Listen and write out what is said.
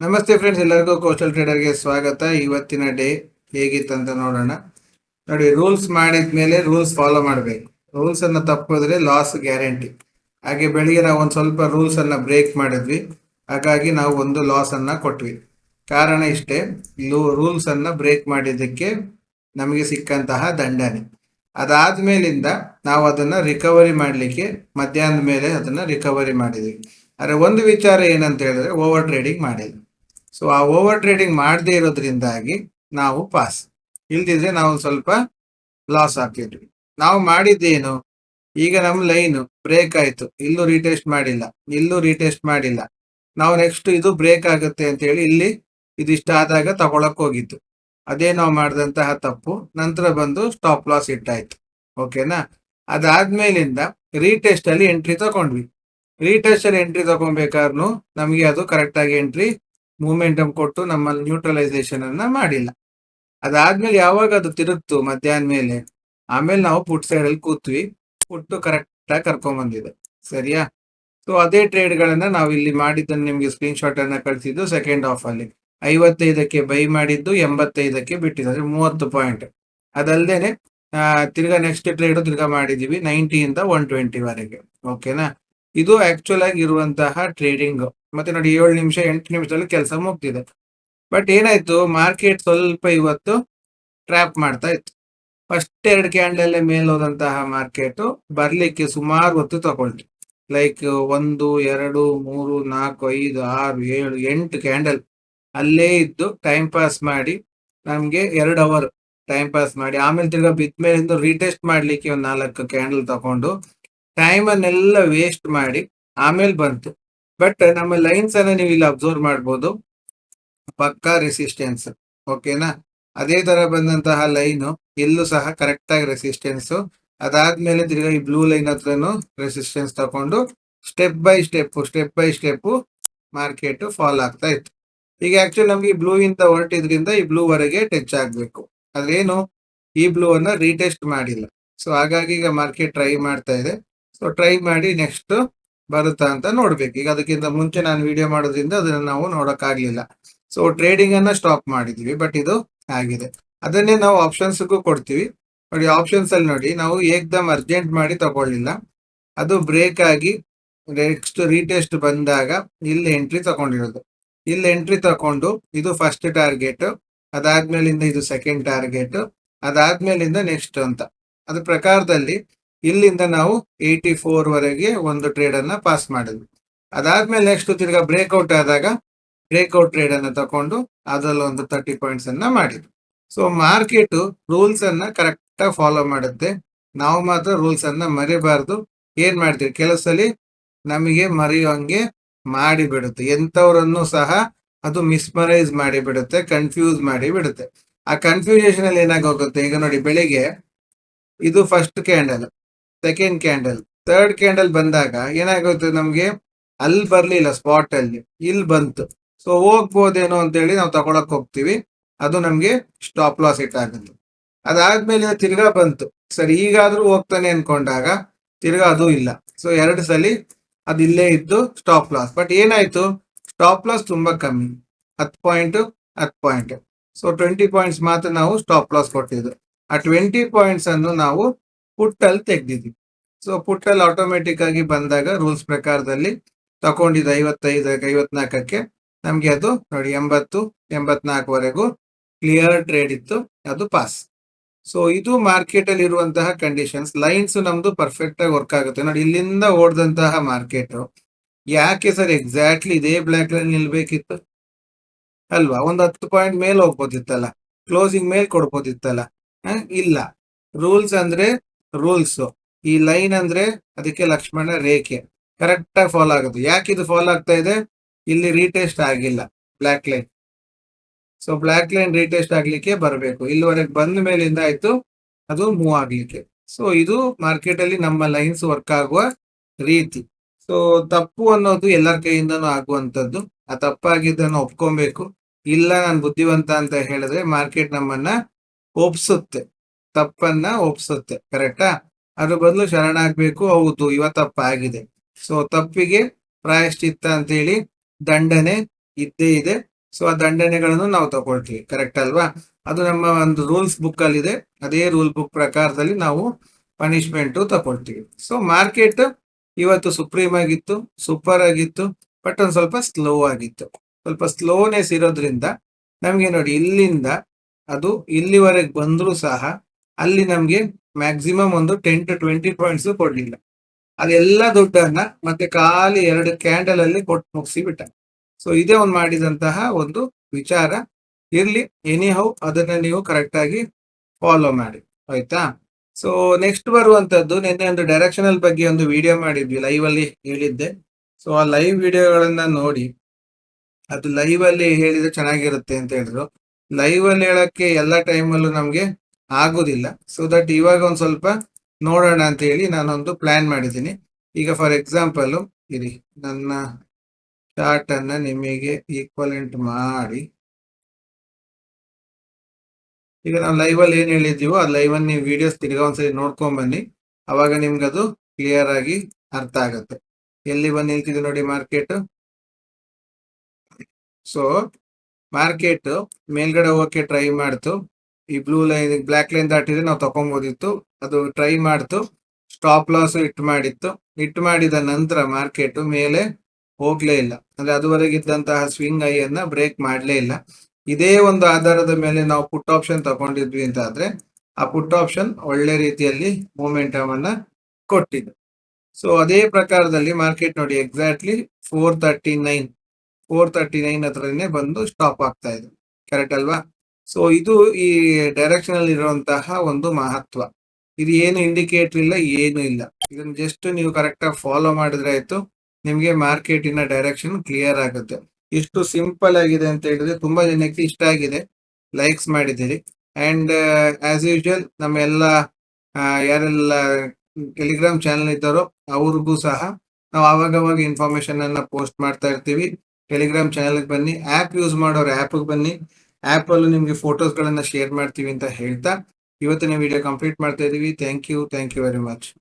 ನಮಸ್ತೆ ಫ್ರೆಂಡ್ಸ್ ಎಲ್ಲರಿಗೂ ಕೋಸ್ಟಲ್ ಟ್ರೇಡರ್ಗೆ ಸ್ವಾಗತ. ಇವತ್ತಿನ ಡೇ ಹೇಗಿತ್ತಂತ ನೋಡೋಣ. ನೋಡಿ ರೂಲ್ಸ್ ಮಾಡಿದ ಮೇಲೆ ರೂಲ್ಸ್ ಫಾಲೋ ಮಾಡಬೇಕು. ರೂಲ್ಸ್ ಅನ್ನ ತಪ್ಪಿದ್ರೆ ಲಾಸ್ ಗ್ಯಾರಂಟಿ ಹಾಗೆ ಬೆಳಿಗ್ಗೆ ನಾವು ಒಂದು ಸ್ವಲ್ಪ ರೂಲ್ಸ್ ಅನ್ನ ಬ್ರೇಕ್ ಮಾಡಿದ್ವಿ. ಹಾಗಾಗಿ ನಾವು ಒಂದು ಲಾಸ್ ಅನ್ನ ಕೊಟ್ವಿ. ಕಾರಣ ಇಷ್ಟೇ ರೂಲ್ಸ್ ಅನ್ನ ಬ್ರೇಕ್ ಮಾಡಿದ್ದಕ್ಕೆ ನಮಗೆ ಸಿಕ್ಕಂತಹ ದಂಡನೆ. ಅದಾದ್ಮೇಲಿಂದ ನಾವು ಅದನ್ನು ರಿಕವರಿ ಮಾಡಲಿಕ್ಕೆ ಮಧ್ಯಾಹ್ನದ ಮೇಲೆ ಅದನ್ನು ರಿಕವರಿ ಮಾಡಿದ್ವಿ. ಆದರೆ ಒಂದು ವಿಚಾರ ಏನಂತ ಹೇಳಿದ್ರೆ ಓವರ್ ಟ್ರೇಡಿಂಗ್ ಮಾಡಿಲ್ಲ ಸೊ ಆ ಓವರ್ ಟ್ರೇಡಿಂಗ್ ಮಾಡದೇ ಇರೋದ್ರಿಂದಾಗಿ ನಾವು ಪಾಸ್ ಇಲ್ದಿದ್ರೆ ನಾವು ಸ್ವಲ್ಪ ಲಾಸ್ ಆಗ್ತಿದ್ವಿ ನಾವು ಮಾಡಿದ್ದೇನು? ಈಗ ನಮ್ಮ ಲೈನ್ ಬ್ರೇಕ್ ಆಯಿತು. ಇಲ್ಲೂ ರೀಟೆಸ್ಟ್ ಮಾಡಿಲ್ಲ. ಇಲ್ಲೂ ರೀಟೆಸ್ಟ್ ಮಾಡಿಲ್ಲ. ನಾವು ನೆಕ್ಸ್ಟ್ ಇದು ಬ್ರೇಕ್ ಆಗುತ್ತೆ ಅಂತ ಹೇಳಿ ಇಲ್ಲಿ ಇದಿಷ್ಟ ಆದಾಗ ತಗೊಳಕ್ ಹೋಗಿತ್ತು ಅದೇ ನಾವು ಮಾಡಿದಂತಹ ತಪ್ಪು. ನಂತರ ಬಂದು ಸ್ಟಾಪ್ ಲಾಸ್ ಇಟ್ಟಾಯ್ತು. ಓಕೆನಾ ಅದಾದ್ಮೇಲಿಂದ ರೀಟೆಸ್ಟ್ ಅಲ್ಲಿ ಎಂಟ್ರಿ ತಗೊಂಡ್ವಿ. ರೀಟೆಸ್ಟ್ ಅಲ್ಲಿ ಎಂಟ್ರಿ ತಗೊಬೇಕಾದ್ರು ನಮಗೆ ಅದು ಕರೆಕ್ಟ್ ಆಗಿ ಎಂಟ್ರಿ ಮೂಮೆಂಟಮ್ ಕೊಟ್ಟು ನಮ್ಮಲ್ಲಿ ನ್ಯೂಟ್ರಲೈಸೇಷನ್ ಅನ್ನ ಮಾಡಿಲ್ಲ. ಅದಾದ್ಮೇಲೆ ಯಾವಾಗ ಅದು ತಿರುಗ್ತು ಮಧ್ಯಾಹ್ನ ಮೇಲೆ? ಆಮೇಲೆ ನಾವು ಪುಟ್ ಸೈಡ್ ಅಲ್ಲಿ ಕೂತ್ವಿ. ಪುಟ್ಟು ಕರೆಕ್ಟ್ ಆಗಿ ಕರ್ಕೊಂಡ್ ಬಂದಿದೆ. ಸರಿಯಾ? ಸೊ ಅದೇ ಟ್ರೇಡ್ ಗಳನ್ನ ನಾವು ಇಲ್ಲಿ ಮಾಡಿದ್ದನ್ನು ನಿಮ್ಗೆ ಸ್ಕ್ರೀನ್ ಶಾಟ್ ಅನ್ನ ಕಳಿಸಿದ್ದು ಸೆಕೆಂಡ್ ಆಫ್ ಅಲ್ಲಿ. ಐವತ್ತೈದಕ್ಕೆ ಬೈ ಮಾಡಿದ್ದು ಎಂಬತ್ತೈದಕ್ಕೆ ಬಿಟ್ಟಿದ್ದು. ಅಂದ್ರೆ ಮೂವತ್ತು ಪಾಯಿಂಟ್ ಅದಲ್ದೇನೆ ಆ, ತಿರ್ಗಾ ನೆಕ್ಸ್ಟ್ ಟ್ರೇಡ್ ತಿರ್ಗಾ ಮಾಡಿದೀವಿ. ನೈಂಟಿಯಿಂದ ಒನ್ ಟ್ವೆಂಟಿ ವರೆಗೆ. ಓಕೆನಾ ಇದು ಆಕ್ಚುಲ್ ಆಗಿ ಇರುವಂತಹ ಟ್ರೇಡಿಂಗ್ ಮತ್ತೆ ನೋಡಿ ಏಳು ನಿಮಿಷ, ಎಂಟು ನಿಮಿಷದಲ್ಲಿ ಕೆಲಸ ಮುಗ್ದಿದೆ. ಬಟ್ ಏನಾಯ್ತು? ಮಾರ್ಕೆಟ್ ಸ್ವಲ್ಪ ಇವತ್ತು ಟ್ರ್ಯಾಪ್ ಮಾಡ್ತಾ ಇತ್ತು. ಫಸ್ಟ್ ಎರಡು ಕ್ಯಾಂಡಲ್ ಮೇಲೆ ಹೋದಂತಹ ಮಾರ್ಕೆಟ್ ಬರ್ಲಿಕ್ಕೆ ಸುಮಾರು ಹೊತ್ತು ತಗೊಳ್ರಿ ಲೈಕ್ ಒಂದು, ಎರಡು, ಮೂರು, ನಾಲ್ಕು, ಐದು, ಆರು, ಏಳು, ಎಂಟು ಕ್ಯಾಂಡಲ್ ಅಲ್ಲೇ ಇದ್ದು ಟೈಮ್ ಪಾಸ್ ಮಾಡಿ ನಮ್ಗೆ ಎರಡು ಅವರ್ ಟೈಮ್ ಪಾಸ್ ಮಾಡಿ, ಆಮೇಲೆ ತಿರ್ಗಾ ಬಿದ್ದ ಮೇಲಿಂದ ರೀಟೆಸ್ಟ್ ಮಾಡ್ಲಿಕ್ಕೆ ಒಂದು ನಾಲ್ಕು ಕ್ಯಾಂಡಲ್ ತಗೊಂಡು ಟೈಮ್ ಅನ್ನೆಲ್ಲ ವೇಸ್ಟ್ ಮಾಡಿ ಆಮೇಲೆ ಬಂತು. ಬಟ್ ನಮ್ಮ ಲೈನ್ಸ್ ಅನ್ನ ನೀವು ಇಲ್ಲಿ ಅಬ್ಸರ್ವ್ ಮಾಡ್ಬೋದು. ಪಕ್ಕಾ ರೆಸಿಸ್ಟೆನ್ಸ್ ಓಕೆನಾ ಅದೇ ತರ ಬಂದಂತಹ ಲೈನ್ ಇಲ್ಲೂ ಸಹ ಕರೆಕ್ಟ್ ಆಗಿ ರೆಸಿಸ್ಟೆನ್ಸ್ ಅದಾದ್ಮೇಲೆ ತಿರ್ಗಾ ಈ ಬ್ಲೂ ಲೈನ್ ಹತ್ರನು ರೆಸಿಸ್ಟೆನ್ಸ್ ತಗೊಂಡು step by step step by step market fall ಆಗ್ತಾ ಇತ್ತು. ಈಗ ಆಕ್ಚುಲಿ ನಮ್ಗೆ ಈ ಬ್ಲೂ ಇಂದ ಹೊರಟಿದ್ರಿಂದ ಈ ಬ್ಲೂ ವರೆಗೆ ಟಚ್ ಆಗ್ಬೇಕು. ಅದೇನು? ಈ ಬ್ಲೂ ಅನ್ನ ರೀಟೆಸ್ಟ್ ಮಾಡಿಲ್ಲ. ಸೊ ಹಾಗಾಗಿ ಈಗ ಮಾರ್ಕೆಟ್ ಟ್ರೈ ಮಾಡ್ತಾ ಇದೆ. ಸೊ ಟ್ರೈ ಮಾಡಿ ನೆಕ್ಸ್ಟ್ ಬರುತ್ತಾ ಅಂತ ನೋಡ್ಬೇಕು. ಈಗ ಅದಕ್ಕಿಂತ ಮುಂಚೆ ನಾನು ವಿಡಿಯೋ ಮಾಡೋದ್ರಿಂದ ಅದನ್ನ ನಾವು ನೋಡೋಕ್ಕಾಗ್ಲಿಲ್ಲ. ಸೊ ಟ್ರೇಡಿಂಗ್ ಅನ್ನ ಸ್ಟಾಪ್ ಮಾಡಿದ್ವಿ ಬಟ್ ಇದು ಆಗಿದೆ. ಅದನ್ನೇ ನಾವು ಆಪ್ಷನ್ಸ್ ಕೊಡ್ತೀವಿ. ನೋಡಿ ಆಪ್ಷನ್ಸ್ ಅಲ್ಲಿ ನೋಡಿ, ನಾವು ಏಕ್ದಮ್ ಅರ್ಜೆಂಟ್ ಮಾಡಿ ತಗೊಳ್ಳಿಲ್ಲ. ಅದು ಬ್ರೇಕ್ ಆಗಿ ನೆಕ್ಸ್ಟ್ ರೀಟೆಸ್ಟ್ ಬಂದಾಗ ಇಲ್ಲಿ ಎಂಟ್ರಿ ತಗೊಂಡಿರೋದು. ಇಲ್ಲಿ ಎಂಟ್ರಿ ತಕೊಂಡು ಇದು ಫಸ್ಟ್ ಟಾರ್ಗೆಟ್ ಅದಾದ್ಮೇಲಿಂದ ಇದು ಸೆಕೆಂಡ್ ಟಾರ್ಗೆಟ್ ಅದಾದ್ಮೇಲಿಂದ ನೆಕ್ಸ್ಟ್ ಅಂತ. ಅದ್ರ ಪ್ರಕಾರದಲ್ಲಿ ಇಲ್ಲಿಂದ ನಾವು ಏಯ್ಟಿ ಫೋರ್ ವರೆಗೆ ಒಂದು ಟ್ರೇಡ್ ಅನ್ನ ಪಾಸ್ ಮಾಡಿದ್ವಿ. ಅದಾದ್ಮೇಲೆ ನೆಕ್ಸ್ಟ್ ತಿರ್ಗಾ ಬ್ರೇಕ್ಔಟ್ ಆದಾಗ ಬ್ರೇಕ್ಔಟ್ ಟ್ರೇಡ್ ಅನ್ನ ತಕೊಂಡು ಅದ್ರಲ್ಲಿ ಒಂದು ತರ್ಟಿ ಪಾಯಿಂಟ್ಸ್ ಅನ್ನ ಮಾಡಿದ್ವಿ. ಸೊ ಮಾರ್ಕೆಟ್ ರೂಲ್ಸ್ ಅನ್ನ ಕರೆಕ್ಟ್ ಆಗಿ ಫಾಲೋ ಮಾಡುತ್ತೆ. ನಾವು ಮಾತ್ರ ರೂಲ್ಸ್ ಅನ್ನ ಮರಿಬಾರ್ದು. ಏನ್ ಮಾಡ್ತೀವಿ ಕೆಲವು ಸಲ ನಮಗೆ ಮರೆಯುವಂಗೆ ಮಾಡಿ ಬಿಡುತ್ತೆ ಎಂತವರನ್ನು ಸಹ ಅದು ಮಿಸ್ಮರೈಸ್ ಮಾಡಿ ಬಿಡುತ್ತೆ ಕನ್ಫ್ಯೂಸ್ ಮಾಡಿ ಬಿಡುತ್ತೆ ಆ ಕನ್ಫ್ಯೂಷನ್ ಅಲ್ಲಿ ಏನಾಗೋಗುತ್ತೆ ಈಗ ನೋಡಿ, ಬೆಳಿಗ್ಗೆ ಇದು first candle second candle third candle ಬಂದಾಗ ಏನಾಗುತ್ತೆ ನಮಗೆ? ಅಲ್ಲಿ ಬರ್ಲಿಲ್ಲ ಸ್ಪಾಟ್ ಅಲ್ಲಿ. ಇಲ್ಲಿ ಬಂತು. ಸೊ ಹೋಗ್ಬೋದೇನೋ ಅಂತೇಳಿ ನಾವು ತಗೊಳಕ್ ಹೋಗ್ತೀವಿ. ಅದು ನಮ್ಗೆ ಸ್ಟಾಪ್ ಲಾಸ್ ಇಟ್ ಆಗುತ್ತೆ. ಅದಾದ್ಮೇಲೆ ತಿರ್ಗಾ ಬಂತು. ಸರಿ, ಈಗಾದ್ರೂ ಹೋಗ್ತಾನೆ ಅನ್ಕೊಂಡಾಗ ತಿರ್ಗಾ ಅದು ಇಲ್ಲ. ಸೊ ಎರಡು ಸಲಿ ಅದು ಇಲ್ಲೇ ಇದ್ದು ಸ್ಟಾಪ್ ಲಾಸ್ ಬಟ್ ಏನಾಯ್ತು? ಸ್ಟಾಪ್ ಲಾಸ್ ತುಂಬಾ ಕಮ್ಮಿ. ಹತ್ತು ಪಾಯಿಂಟ್ ಹತ್ತು ಪಾಯಿಂಟ್ ಸೊ ಟ್ವೆಂಟಿ ಪಾಯಿಂಟ್ಸ್ ಮಾತ್ರ ನಾವು ಸ್ಟಾಪ್ ಲಾಸ್ ಕೊಟ್ಟಿದ್ದು. ಆ ಟ್ವೆಂಟಿ ಪಾಯಿಂಟ್ಸ್ ಅನ್ನು ನಾವು ಪುಟ್ಟಲ್ಲಿ ತೆಗ್ದಿದ್ವಿ. ಸೊ ಪುಟ್ಟಲ್ಲಿ ಆಟೋಮೆಟಿಕ್ ಆಗಿ ಬಂದಾಗ ರೂಲ್ಸ್ ಪ್ರಕಾರದಲ್ಲಿ ತಗೊಂಡಿದ್ದು ಐವತ್ತೈದ ಐವತ್ನಾಲ್ಕಕ್ಕೆ ನಮ್ಗೆ ಅದು ನೋಡಿ ಎಂಬತ್ತು ಎಂಬತ್ನಾಲ್ಕವರೆಗೂ ಕ್ಲಿಯರ್ ಟ್ರೇಡ್ ಇತ್ತು, ಅದು ಪಾಸ್ ಸೊ ಇದು ಮಾರ್ಕೆಟ್ ಅಲ್ಲಿ ಇರುವಂತಹ ಕಂಡೀಷನ್ಸ್ ಲೈನ್ಸ್ ನಮ್ದು ಪರ್ಫೆಕ್ಟ್ ಆಗಿ ವರ್ಕ್ ಆಗುತ್ತೆ. ನೋಡಿ, ಇಲ್ಲಿಂದ ಓಡ್ದಂತಹ ಮಾರ್ಕೆಟ್ ಯಾಕೆ ಸರ್ ಎಕ್ಸಾಕ್ಟ್ಲಿ ಇದೇ ಬ್ಲಾಕ್ ಲೈನ್ ನಿಲ್ಬೇಕಿತ್ತು? ಅಲ್ವಾ? ಒಂದು ಹತ್ತು ಪಾಯಿಂಟ್ ಮೇಲೆ ಹೋಗ್ಬೋದಿತ್ತಲ್ಲ ಕ್ಲೋಸಿಂಗ್ ಮೇಲೆ ಕೊಡ್ಬೋದಿತ್ತಲ್ಲ? ಇಲ್ಲ. ರೂಲ್ಸ್ ಅಂದ್ರೆ ರೂಲ್ಸ್ ಈ ಲೈನ್ ಅಂದ್ರೆ ಅದಕ್ಕೆ ಲಕ್ಷ್ಮಣ ರೇಖೆ. ಕರೆಕ್ಟ್ ಆಗಿ ಫಾಲೋ ಆಗುತ್ತೆ. ಯಾಕೆ ಇದು ಫಾಲೋ ಆಗ್ತಾ ಇದೆ? ಇಲ್ಲಿ ರೀಟೆಸ್ಟ್ ಆಗಿಲ್ಲ. Black line so black line retest ಆಗ್ಲಿಕ್ಕೆ ಬರಬೇಕು. ಇಲ್ಲಿವರೆಗೆ ಬಂದ ಮೇಲಿಂದ ಆಯ್ತು, ಅದು ಮೂವ್ ಆಗ್ಲಿಕ್ಕೆ. ಸೊ ಇದು ಮಾರ್ಕೆಟ್ ಅಲ್ಲಿ ನಮ್ಮ ಲೈನ್ಸ್ ವರ್ಕ್ ಆಗುವ ರೀತಿ. ಸೊ ತಪ್ಪು ಅನ್ನೋದು ಎಲ್ಲರ ಕೈಯಿಂದನೂ ಆಗುವಂತದ್ದು ಆ ತಪ್ಪಾಗಿದ್ದನ್ನು ಒಪ್ಕೊಬೇಕು. ಇಲ್ಲ, ನಾನು ಬುದ್ಧಿವಂತ ಅಂತ ಹೇಳಿದ್ರೆ ಮಾರ್ಕೆಟ್ ನಮ್ಮನ್ನ ಒಪ್ಸುತ್ತೆ. ತಪ್ಪನ್ನ ಒಪ್ಸುತ್ತೆ ಕರೆಕ್ಟಾ ಅದ್ರ ಬದಲು ಶರಣಾಗ್ಬೇಕು, ಹೌದು, ಇವ ತಪ್ಪಾಗಿದೆ. ಸೊ ತಪ್ಪಿಗೆ ಪ್ರಾಯಶ್ಚಿತ್ತ ಅಂತ ಹೇಳಿ ದಂಡನೆ ಇದ್ದೇ ಇದೆ. ಸೊ ಆ ದಂಡನೆಗಳನ್ನು ನಾವು ತಗೊಳ್ತೀವಿ ಕರೆಕ್ಟ್ ಅಲ್ವಾ? ಅದು ನಮ್ಮ ಒಂದು ರೂಲ್ಸ್ ಬುಕ್ ಅಲ್ಲಿ ಇದೆ ಅದೇ ರೂಲ್ ಬುಕ್ ಪ್ರಕಾರದಲ್ಲಿ ನಾವು ಪನಿಷ್ಮೆಂಟ್ ತಗೊಳ್ತೀವಿ. ಸೊ ಮಾರ್ಕೆಟ್ ಇವತ್ತು ಸುಪ್ರೀಮ್ ಆಗಿತ್ತು ಸೂಪರ್ ಆಗಿತ್ತು ಬಟ್ ಒಂದು ಸ್ವಲ್ಪ ಸ್ಲೋ ಆಗಿತ್ತು. ಸ್ವಲ್ಪ ಸ್ಲೋನೆಸ್ ಇರೋದ್ರಿಂದ ನಮ್ಗೆ ನೋಡಿ ಇಲ್ಲಿಂದ, ಅದು ಇಲ್ಲಿವರೆಗೆ ಬಂದರೂ ಸಹ ಅಲ್ಲಿ ನಮ್ಗೆ ಮ್ಯಾಕ್ಸಿಮಮ್ ಒಂದು ಟೆನ್ ಟು ಟ್ವೆಂಟಿ ಪಾಯಿಂಟ್ಸ್ ಕೊಡ್ಲಿಲ್ಲ. ಅದೆಲ್ಲ ದುಡ್ಡನ್ನ ಮತ್ತೆ ಖಾಲಿ ಎರಡು ಕ್ಯಾಂಡಲ್ ಅಲ್ಲಿ ಕೊಟ್ಟು ಮುಗಿಸಿ ಬಿಟ್ಟ. ಸೊ ಇದೇ ಒಂದು ಮಾಡಿದಂತಹ ಒಂದು ವಿಚಾರ. ಇರ್ಲಿ ಎನಿ ಹೌ ಅದನ್ನ ನೀವು ಕರೆಕ್ಟ್ ಆಗಿ ಫಾಲೋ ಮಾಡಿ. ಆಯ್ತಾ? ಸೊ ನೆಕ್ಸ್ಟ್ ಬರುವಂತದ್ದು ನಿನ್ನೆ ಒಂದು ಡೈರೆಕ್ಷನಲ್ ಬಗ್ಗೆ ಒಂದು ವಿಡಿಯೋ ಮಾಡಿದ್ವಿ ಲೈವ್ ಅಲ್ಲಿ ಹೇಳಿದ್ದೆ. ಸೊ ಆ ಲೈವ್ ವಿಡಿಯೋಗಳನ್ನ ನೋಡಿ, ಅದು ಲೈವ್ ಅಲ್ಲಿ ಹೇಳಿದ್ರೆ ಚೆನ್ನಾಗಿರುತ್ತೆ ಅಂತ ಹೇಳಿದ್ರು. ಲೈವ್ ಅಲ್ಲಿ ಹೇಳಕ್ಕೆ ಎಲ್ಲ ಟೈಮಲ್ಲೂ ನಮ್ಗೆ ಆಗುದಿಲ್ಲ. ಸೊ ದಟ್ ಇವಾಗ ಒಂದು ಸ್ವಲ್ಪ ನೋಡೋಣ ಅಂತ ಹೇಳಿ ನಾನೊಂದು ಪ್ಲಾನ್ ಮಾಡಿದ್ದೀನಿ. ಈಗ ಫಾರ್ ಎಕ್ಸಾಂಪಲ್ ಇರಿ, ನನ್ನ ಚಾರ್ಟ್ ಅನ್ನ ನಿಮಗೆ ಈಕ್ವಲೆಂಟ್ ಮಾಡಿ. ಈಗ ನಾವು ಲೈವ್ ಅಲ್ಲಿ ಏನ್ ಹೇಳಿದೀವೋ ಆ ಲೈವ್ ಅಲ್ಲಿ ನೀವು ವಿಡಿಯೋಸ್ ತಿರ್ಗಾ ಒಂದ್ಸರಿ ನೋಡ್ಕೊಂಡ್ ಬನ್ನಿ ಅವಾಗ ನಿಮ್ಗೆ ಅದು ಕ್ಲಿಯರ್ ಆಗಿ ಅರ್ಥ ಆಗತ್ತೆ. ಎಲ್ಲಿ ಬಂದು ನಿಲ್ತಿದೆ ನೋಡಿ ಮಾರ್ಕೆಟ್ ಸೊ ಮಾರ್ಕೆಟ್ ಮೇಲ್ಗಡೆ ಹೋಗಕ್ಕೆ ಟ್ರೈ ಮಾಡ್ತು. ಈ ಬ್ಲೂ ಲೈನ್ ಬ್ಲಾಕ್ ಲೈನ್ ದಾಟಿದ್ರೆ ನಾವು ತಕೊಂಬೋದಿತ್ತು. ಅದು ಟ್ರೈ ಮಾಡ್ತು ಸ್ಟಾಪ್ ಲಾಸ್ ಇಟ್ ಮಾಡಿತ್ತು. ಇಟ್ ಮಾಡಿದ ನಂತರ ಮಾರ್ಕೆಟ್ ಮೇಲೆ ಹೋಗ್ಲೇ ಇಲ್ಲ. ಅಂದ್ರೆ ಅದುವರೆಗೆ ಇದ್ದಂತಹ ಸ್ವಿಂಗ್ ಐ ಅನ್ನ ಬ್ರೇಕ್ ಮಾಡ್ಲೇ ಇಲ್ಲ. ಇದೇ ಒಂದು ಆಧಾರದ ಮೇಲೆ ನಾವು ಪುಟ್ ಆಪ್ಷನ್ ತಗೊಂಡಿದ್ವಿ ಅಂತ ಆದ್ರೆ ಆ ಪುಟ್ ಆಪ್ಷನ್ ಒಳ್ಳೆ ರೀತಿಯಲ್ಲಿ ಮೂಮೆಂಟಮ್ ಅನ್ನ ಕೊಟ್ಟಿದ್ದು ಸೊ ಅದೇ ಪ್ರಕಾರದಲ್ಲಿ ಮಾರ್ಕೆಟ್ ನೋಡಿ exactly four thirty nine four thirty nine ಹತ್ರನೇ ಬಂದು ಸ್ಟಾಪ್ ಆಗ್ತಾ ಇದೆ. ಕರೆಕ್ಟ್ ಅಲ್ವಾ? ಸೊ ಇದು ಈ ಡೈರೆಕ್ಷನ್ ಅಲ್ಲಿ ಇರುವಂತಹ ಒಂದು ಮಹತ್ವ. ಇದು ಏನು ಇಂಡಿಕೇಟರ್ ಇಲ್ಲ, ಏನು ಇಲ್ಲ. ಇದನ್ನ ಜಸ್ಟ್ ನೀವು ಕರೆಕ್ಟ್ ಆಗಿ ಫಾಲೋ ಮಾಡಿದ್ರೆ ಆಯ್ತು, ನಿಮ್ಗೆ ಮಾರ್ಕೆಟಿನ ಡೈರೆಕ್ಷನ್ ಕ್ಲಿಯರ್ ಆಗುತ್ತೆ. ಇಷ್ಟು ಸಿಂಪಲ್ ಆಗಿದೆ ಅಂತ ಹೇಳಿದ್ರೆ ತುಂಬಾ ಜನಕ್ಕೆ ಇಷ್ಟ ಆಗಿದೆ. ಲೈಕ್ಸ್ ಮಾಡಿದ್ದೀರಿ. ಅಂಡ್ ಆಸ್ ಯೂಶುವಲ್ ನಮ್ಮ ಎಲ್ಲ ಯಾರೆಲ್ಲ ಟೆಲಿಗ್ರಾಮ್ ಚಾನಲ್ ಇದ್ದಾರೋ, ಅವ್ರಿಗೂ ಸಹ ನಾವು ಆವಾಗವಾಗ ಇನ್ಫಾರ್ಮೇಶನ್ ಅನ್ನ ಪೋಸ್ಟ್ ಮಾಡ್ತಾ ಇರ್ತೀವಿ. ಟೆಲಿಗ್ರಾಮ್ ಚಾನಲ್ ಬನ್ನಿ. ಆಪ್ ಯೂಸ್ ಮಾಡೋರು ಆಪ್ ಬನ್ನಿ. ಆಪ್ ಅಲ್ಲೂ ನಿಮ್ಗೆ ಫೋಟೋಸ್ ಗಳನ್ನ ಶೇರ್ ಮಾಡ್ತೀವಿ ಅಂತ ಹೇಳ್ತಾ, ಇವತ್ತಿನ ವಿಡಿಯೋ ಕಂಪ್ಲೀಟ್ ಮಾಡ್ತಾ ಇದೀವಿ. Thank you thank you very much